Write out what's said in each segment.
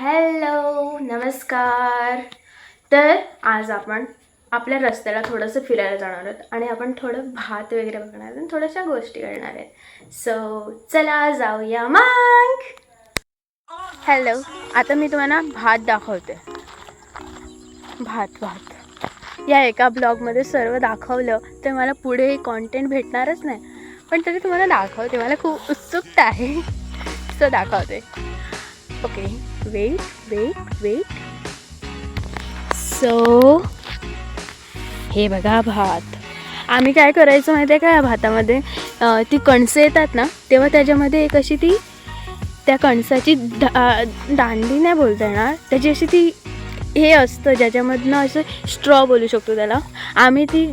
Hello नमस्कार. तर आज आपण आपल्या रस्त्याला थोडंसं फिरायला जाणार आहोत आणि आपण थोडं भात वगैरे बघणार आहोत आणि थोड्याशा गोष्टी करणार आहेत. सो चला जाऊया मग. हॅलो आता मी तुम्हाला भात दाखवते. भात भात. या एका ब्लॉगमध्ये सर्व दाखवलं तर मला पुढे कॉन्टेंट भेटणारच नाही. पण तरी तुम्हाला दाखवते मला खूप उत्सुकता आहे. सो दाखवते. Okay wait wait wait so हे बघा भात. आम्ही काय करायचं माहिती आहे का या भातामध्ये? ती कणसं येतात ना तेव्हा त्याच्यामध्ये एक अशी ती त्या कणसाची दा दांडी नाही बोलता येणार. त्याची अशी ती हे असतं ज्याच्यामधनं असं स्ट्रॉ बोलू शकतो त्याला. आम्ही ती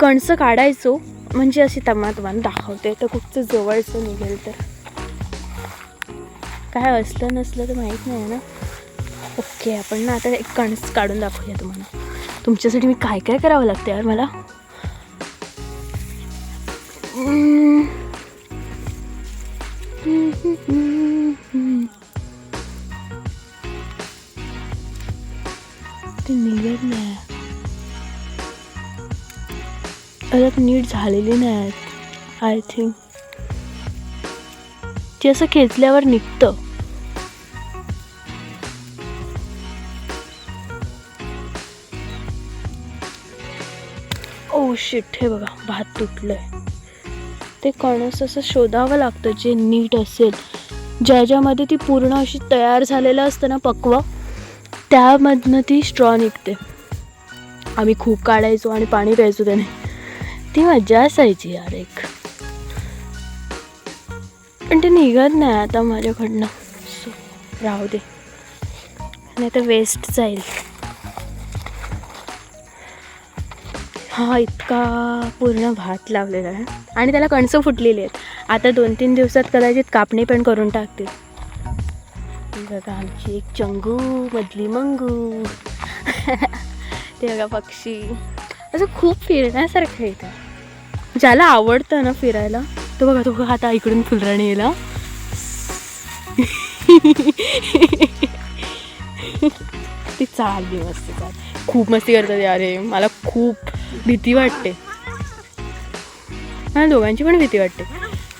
कणसं काढायचो. म्हणजे अशी तमा तुम्हाला दाखवते. तर खूपच जवळचं निघेल तर. काय असलं नसलं तर माहीत नाही ना. ओके आपण ना आता एक कणस काढून दाखवूया तुम्हाला. तुमच्यासाठी मी काय काय करावं लागतं यार मला? ते निघत नाही. अरे नीट झालेली नाही आहेत आय थिंक जे असं खेचल्यावर निघतं. Oh, ओ शिट हे बघा भात तुटलंय. ते कणस असं शोधावं लागतं जे नीट असेल. ज्याच्यामध्ये ती पूर्ण अशी तयार झालेलं असतं ना पक्व त्यामधनं ती स्ट्रॉ निघते. आम्ही खूप काढायचो आणि पाणी प्यायचो त्याने. ती मजा असायची यार एक. पण ते निघत नाही आता माझ्याकडनं. सो राहू दे. नाही तर वेस्ट जाईल. हा इतका पूर्ण भात लावलेला आहे. आणि त्याला कणसं फुटलेली आहेत. आता दोन तीन दिवसात कदाचित कापणी पण करून टाकतील. बघा आमची एक चंगू मधली मंगू. ते बघा पक्षी. असं खूप फिरण्यासारखं आहे इथं. ज्याला आवडतं ना फिरायला तो बघा तो बघा आता इकडून फुलराणी येला ती चालली मस्त चाल खूप मस्ती करतात अरे मला खूप भीती वाटते. मला दोघांची पण भीती वाटते.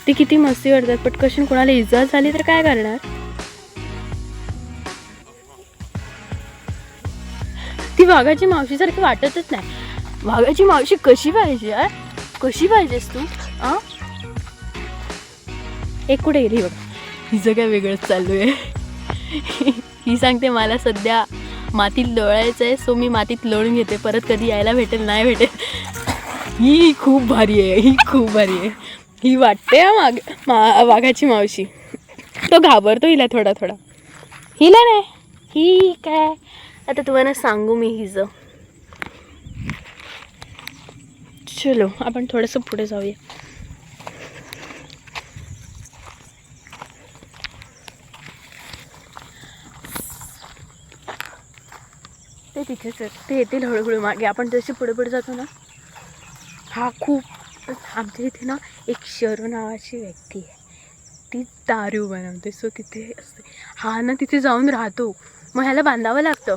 ती किती मस्ती करतात पटकशन कोणाला इजा झाली तर काय करणार? ती वाघाची मावशीसारखी वाटतच नाही. वाघाची मावशी कशी पाहिजे यार? कशी पाहिजेस तू? आ? एक कुठे गेली बघ? हिचं काय वेगळंच चालू आहे. ही सांगते मला सध्या मातीत लोळायचं आहे सो मी मातीत लोळून घेते. परत कधी यायला भेटेल नाही भेटेल. ही खूप भारी आहे ही खूप भारी आहे. ही वाटते हा माग मा वाघाची मावशी. तो घाबरतो हिला थोडा थोडा. हिला नाही. ही काय? आता तुम्हाला सांगू मी हिचं. चलो आपण थोडंसं पुढे जाऊया. ते तिथेच आहेत. ते येतील हळूहळू मागे. आपण जशी पुढे पुढे जातो ना हा खूप आमच्या इथे ना एक शरू नावाची व्यक्ती आहे. ती दारू बनवते. सो तिथे असते. हा ना तिथे जाऊन राहतो. मग ह्याला बांधावं लागतं.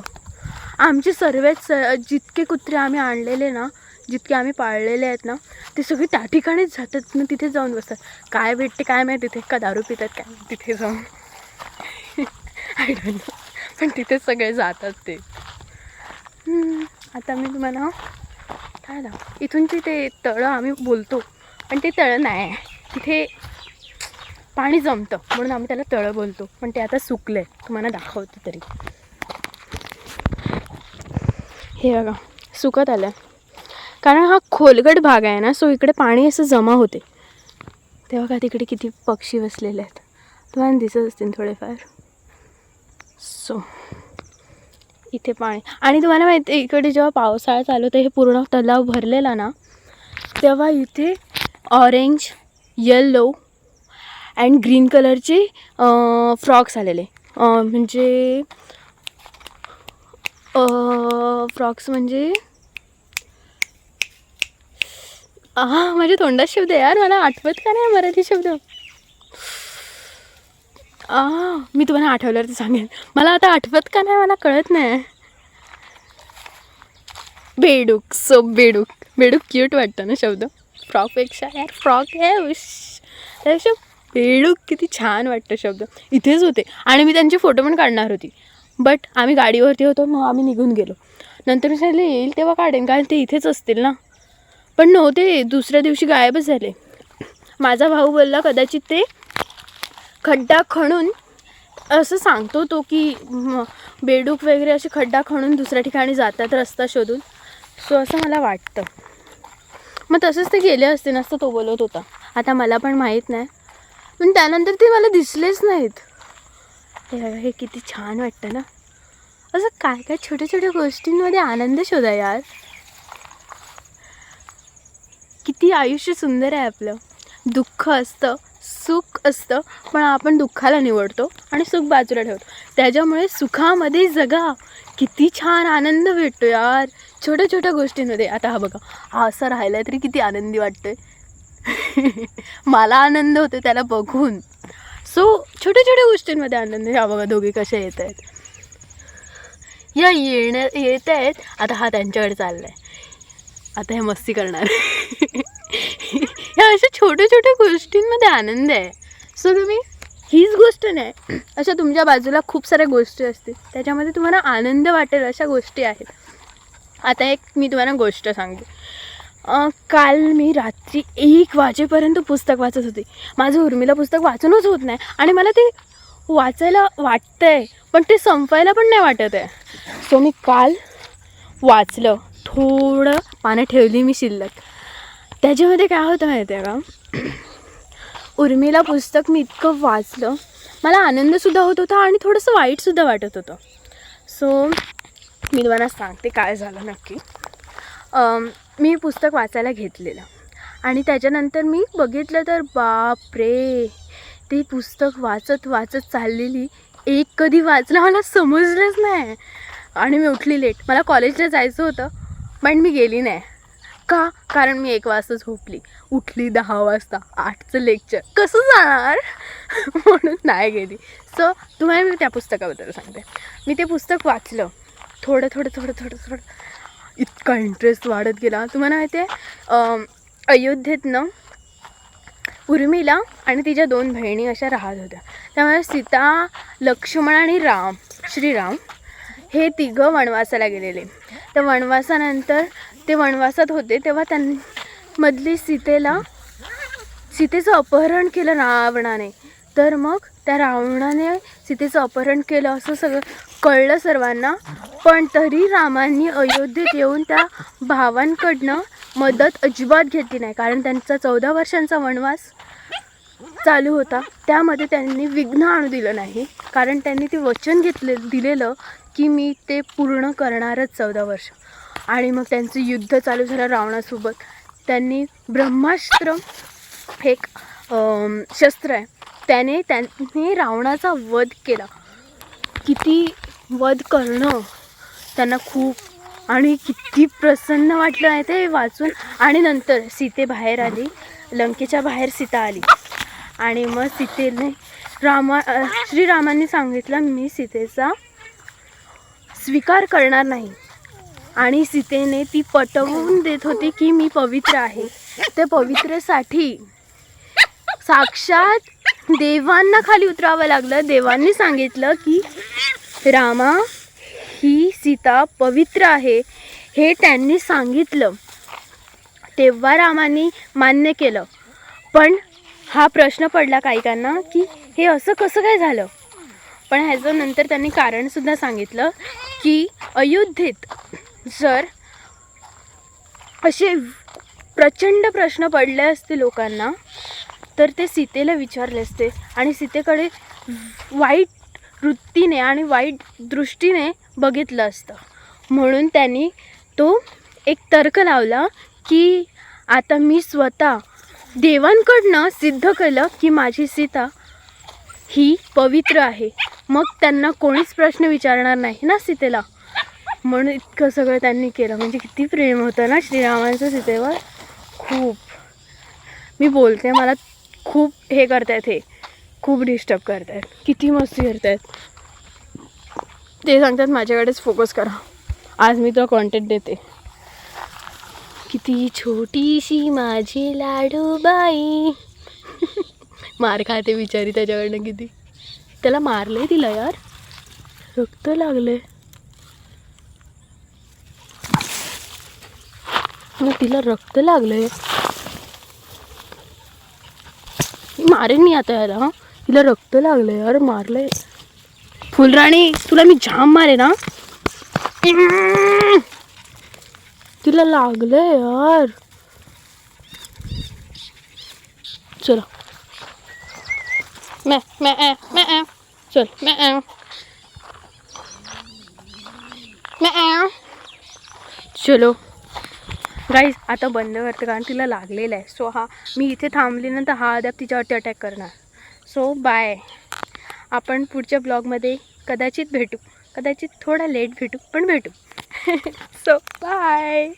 आमचे सर्वच स जितके कुत्रे आम्ही आणलेले ना जितके आम्ही पाळलेले आहेत ना ते सगळे त्या ठिकाणीच जातात. ना तिथे जाऊन बसतात. काय भेटते काय माहिती तिथे? का दारू पितात काय तिथे जाऊन? आय डोंट नो पण तिथे सगळे जातात ते. आता मी तुम्हाला काय दाखव इथूनचे ते तळं आम्ही बोलतो. पण ते तळं नाही. आहे तिथे पाणी जमतं. म्हणून आम्ही त्याला तळं बोलतो. पण ते आता सुकलं आहे तुम्हाला दाखवतो तरी. हे बघा. सुकत आलं कारण हा खोलगट भाग आहे ना सो इकडे पाणी असं जमा होते. तेव्हा का तिकडे किती पक्षी बसलेले आहेत. तुम्हाला दिसत असतील थोडेफार. सो इथे पाणी. आणि तुम्हाला माहिती आहे, इकडे जेव्हा पावसाळा चालू होता हे पूर्ण तलाव भरलेला ना तेव्हा इथे ऑरेंज येल्लो अँड ग्रीन कलरचे फ्रॉक्स आलेले. म्हणजे फ्रॉक्स म्हणजे हां माझ्या म्हणजे तोंडात शब्द यार मला आठवत का नाही मराठी शब्द? आ, मी तुम्हाला आठवल्यावर सांगेन. मला आता आठवत का नाही मला कळत नाही. बेडूक सो बेडूक. बेडूक क्यूट वाटतं ना शब्द? फ्रॉकपेक्षा यार फ्रॉक आहे उश. त्यापेक्षा बेडूक किती छान वाटतं शब्द. इथेच होते. आणि मी त्यांचे फोटो पण काढणार होती. बट आम्ही गाडीवरती होतो मग आम्ही निघून गेलो. नंतर मी सांगितलं येईल तेव्हा काढेन कारण ते इथेच असतील ना. पण नव्हते दुसऱ्या दिवशी गायबच झाले. माझा भाऊ बोलला कदाचित ते खड्डा खणून असं सांगतो तो की बेडूक वगैरे असे खड्डा खणून दुसऱ्या ठिकाणी जातात रस्ता शोधून. सो असं मला वाटतं. मग तसंच ते गेले असते नसतं तो बोलत होता. आता मला पण माहीत नाही. पण त्यानंतर ते मला दिसलेच नाहीत. हे किती छान वाटतं ना. असं काय काय छोट्या छोट्या गोष्टींमध्ये आनंद शोधा यार. किती आयुष्य सुंदर आहे आपलं. दुःख असतं सुख असतं पण आपण दुःखाला निवडतो आणि सुख बाजूला ठेवतो. त्याच्यामुळे सुखामध्ये जगा. किती छान आनंद भेटतो यार. छोट्या छोट्या गोष्टींमध्ये. आता हा बघा. हा असं राहिला तरी किती आनंदी वाटतोय. मला आनंद होतो त्याला बघून. सो छोट्या छोट्या गोष्टींमध्ये आनंद. हा बघा दोघे कसे येत आहेत. या येण्या येत आहेत. आता हा त्यांच्याकडे चाललाय. आता हे मस्ती करणार. ह्या अशा छोट्या छोट्या गोष्टींमध्ये आनंद आहे. सो तुम्ही हीच गोष्ट नाही अशा तुमच्या बाजूला खूप साऱ्या गोष्टी असतील त्याच्यामध्ये तुम्हाला आनंद वाटेल अशा गोष्टी आहेत. आता एक मी तुम्हाला गोष्ट सांगते. काल मी रात्री एक वाजेपर्यंत पुस्तक वाचत होते. माझं उर्मिला पुस्तक वाचूनच होत नाही आणि मला ते वाचायला वाटतं आहे पण ते संपायला पण नाही वाटत आहे. सो मी काल वाचलं. थोडं पानं ठेवली मी शिल्लक. त्याच्यामध्ये काय होतं माहिती आहे का? उर्मिला पुस्तक मी इतकं वाचलं मला आनंदसुद्धा होत होता आणि थोडंसं वाईटसुद्धा वाटत होतं. सो मी तुम्हाला सांगते काय झालं नक्की. मी पुस्तक वाचायला घेतलेलं. आणि त्याच्यानंतर मी बघितलं तर बाप रे ते पुस्तक वाचत वाचत चाललेली एक कधी वाचलं मला समजलंच नाही. आणि मी उठली लेट मला कॉलेजला जायचं होतं पण मी गेली नाही. का? कारण मी एक वाजता झोपली. उठली दहा वाजता. आठचं लेक्चर कसं जाणार? म्हणून नाही गेली. सो तुम्हाला मी त्या पुस्तकाबद्दल सांगते. मी ते पुस्तक वाचलं. थोडं थोडं थोडं थोडं थोडं. इतका इंटरेस्ट वाढत गेला. तुम्हाला माहिती आहे अयोध्येतनं उर्मिला आणि तिच्या दोन बहिणी अशा राहत होत्या. त्यामुळे सीता लक्ष्मण आणि राम श्रीराम हे तिघं वनवासाला गेलेले. तर वनवासानंतर ते वनवासात होते तेव्हा त्यांमधली सीतेला सीतेचं अपहरण केलं रावणाने. तर मग त्या रावणाने सीतेचं अपहरण केलं असं सगळं कळलं सर्वांना. पण तरी रामांनी अयोध्येत येऊन त्या भावांकडनं मदत अजिबात घेतली नाही कारण त्यांचा चौदा वर्षांचा वनवास चालू होता. त्यामध्ये त्यांनी विघ्न आणू दिलं नाही कारण त्यांनी ते वचन घेतले दिलेलं की मी ते पूर्ण करणारच चौदा वर्ष. आणि मग त्यांचं युद्ध चालू झालं रावणासोबत. त्यांनी ब्रह्मास्त्र हे एक शस्त्र आहे. त्याने त्यांनी रावणाचा वध केला. किती वध करणं त्यांना खूप आणि किती प्रसन्न वाटलं आहे ते वाचून. आणि नंतर सीते बाहेर आली. लंकेच्या बाहेर सीता आली. आणि मग सीतेने रामा श्रीरामांनी सांगितलं मी सीतेचा स्वीकार करणार नाही. आणि सीतेने ती पटवून देत होती की मी पवित्र आहे. त्या पवित्रेसाठी साक्षात देवांना खाली उतरावं लागलं. देवांनी सांगितलं की रामा ही सीता पवित्र आहे. हे त्यांनी सांगितलं. तेव्हा रामाने मान्य केलं. पण हा प्रश्न पडला काहीकांना की हे असं कसं काय झालं? पण ह्याचं नंतर त्यांनी कारणसुद्धा सांगितलं की अयोध्येत जर असे प्रचंड प्रश्न पडले असते लोकांना तर ते सीतेला विचारले असते. आणि सीतेकडे वाईट वृत्तीने आणि वाईट दृष्टीने बघितलं असतं. म्हणून त्यांनी तो एक तर्क लावला की आता मी स्वतः देवांकडनं सिद्ध केलं की माझी सीता ही पवित्र आहे. मग त्यांना कोणीच प्रश्न विचारणार नाही ना सीतेला? म्हणून इतकं सगळं त्यांनी केलं. म्हणजे किती प्रेम होतं ना श्रीरामांचं सीतेवर खूप. मी बोलते मला खूप हे करतायत हे. खूप डिस्टर्ब करतायत. किती मस्ती करतायत. ते सांगतात माझ्याकडेच फोकस करा. आज मी तुला कॉन्टेंट देते. किती छोटीशी माझी लाडू बाई. मार खाते बिचारी त्याच्याकडनं किती. त्याला मारलंय तिला यार. रक्त लागलंय. मग तिला रक्त लागलंय. मारेन मी आता याला हा? तिला रक्त लागलंय यार मारलंय. फुलराणी तुला मी जाम मारे ना तिला लागलंय यार. चलो. मॅ मॅ मॅ चल मॅ मॅ चलो. गाईज आता बंद करते कारण तिला लागलेलं आहे. सो हा मी इथे थांबली नंतर हा अद्याप तिच्यावरती अटॅक करणार. सो बाय आपण पुढच्या ब्लॉगमध्ये कदाचित भेटू. कदाचित थोडा लेट भेटू पण भेटू. So bye